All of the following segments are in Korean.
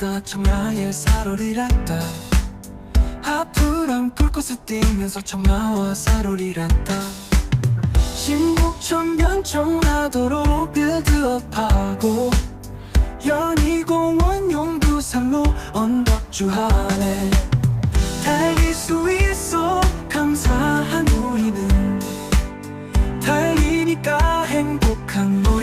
소리랐다 청라의 사로리랐다. 하프랑 불꽃을 띠면서 청라와 사로리랐다. 신북천변 청라도로 빌드업하고 연희공원 용두산로 언덕주하네. 달릴 수 있어 감사한 우리는 달리니까 행복한 우리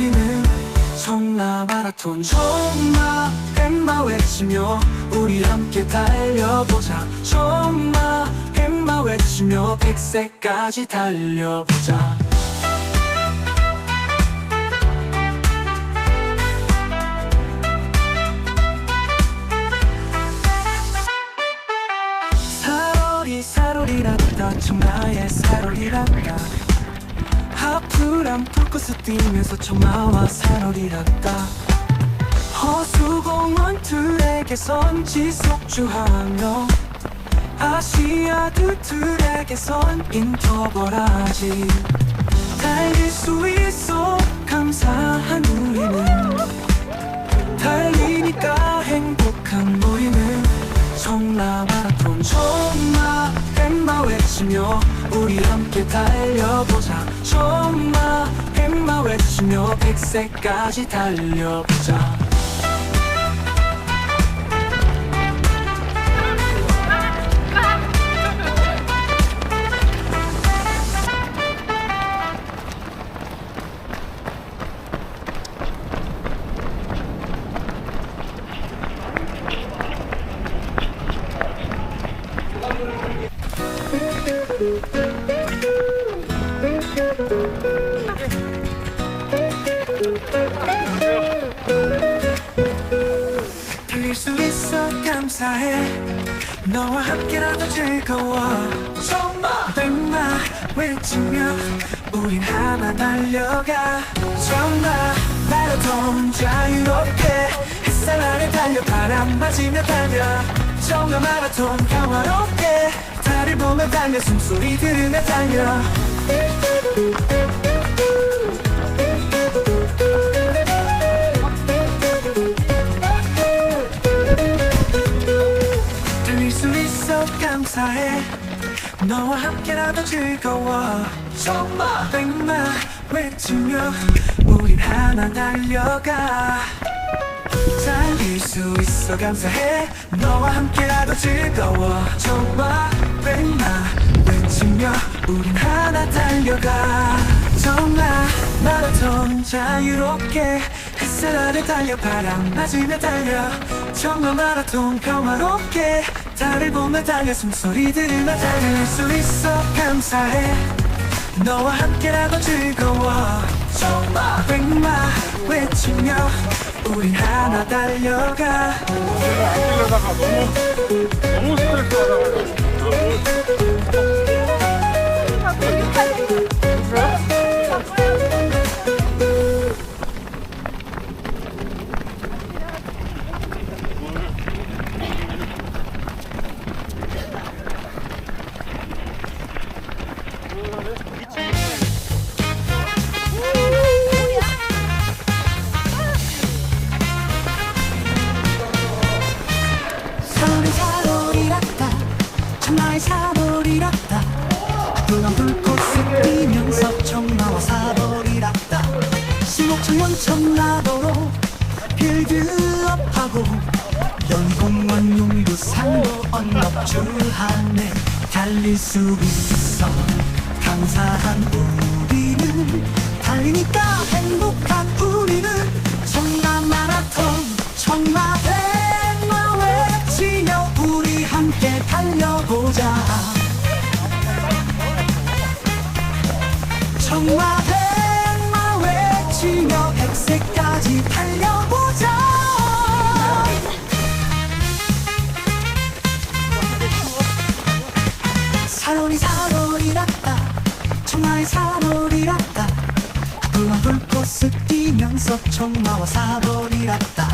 는 청라 마라톤 청라 엠마 외치며 우리 함께 달려보자. 청라 엠마 외치며 백세까지 달려보자. 사로리 사로리랐다. 청라의 사로리랐다 하프랑 불꽃을 띠면서 청라와 사로리랐다 허수공원 트랙에선 지속주하며 아시아드 트랙에선 인터벌하지. 달릴 수 있어 감사한 우리는. 달리니까 행복한 우리는 청라 마라톤 청라 엠마 외치며 우리 함께 달려보자 청라 엠마 외치며 백세까지 달려보자 달릴 수 있어 감사해. 너와 함께라도 즐거워. 정말! 백마 외치며 우린 하나 달려가. 정말! 마라톤 자유롭게 햇살 아래 달려 바람 맞으며 달려. 정말! 마라톤 평화롭게. 달을 보며 달려 숨소리 들으며 달려 감사해 너와 함께라도 즐거워. 정말. 백마 외치며 우린 하나 달려가. 달릴 수 있어 감사해. 너와 함께라도 즐거워. 정말. 백마 외치며 우린 하나 달려가. 정말 마라톤 자유롭게 햇살 아래 달려 바람 맞으며 달려. 정말 마라톤 평화롭게 달을 보며 달려 숨소리 들으며 달릴 수 있어 감사해. 너와 함께라도 즐거워. 정말. 백마 외치며 우린 하나 달려가. 너무 스트레스 받아가지고 청라도로 빌드업하고 연공원 용두산로 언덕주하네 달릴 수 있어. 감사한 우리는 달리니까 행복한 우리는 청라 마라톤 청라 백마 외치며 우리 함께 달려보자 불만 불꽃을 띠면서 청라와 사로리랐다.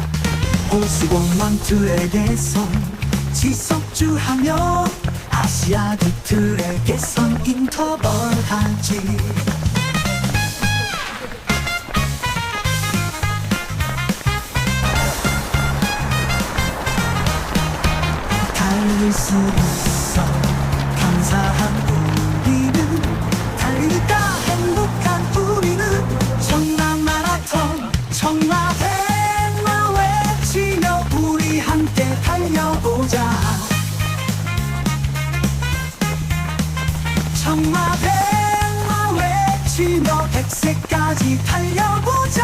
호수공원 트랙에선 지속주하며 아시아드 트랙에선 인터벌하지 청라 백마 외치며 백세까지 달려보자.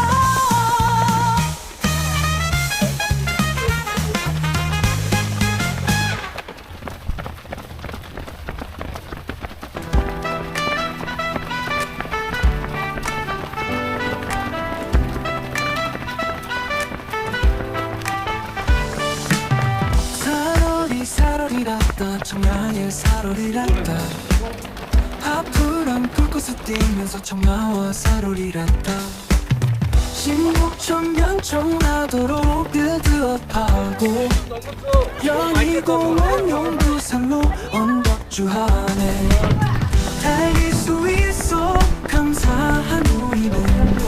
사로리 사로리라따 청라의 사로리라따 파푸랑 불꽃을 띠면서 청라와 사로리라따 신곡천면 청라도로 드드업하고 연희공원 용두산로 언덕주하네. 달릴 수 있어 감사한 우리는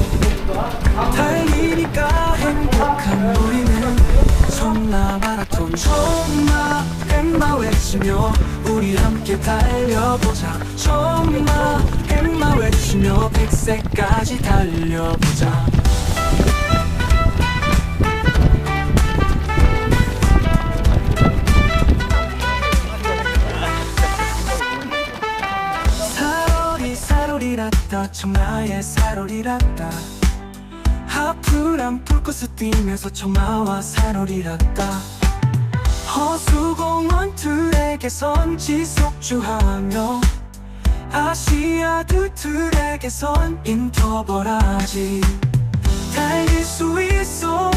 달리니까 행복한 우리는 청라 마라톤. 청라 엠마 외치며 우리 함께 달려보자. 청라 엠마 외치며 백세까지 달려보자. 사로리 사로리라따 청라의 사로리라따 하프란 불꽃을 띠면서 청마와 사로리라따 허수공원 트랙에선 지속주하며 아시아드 트랙에선 인터벌하지 달릴 수 있어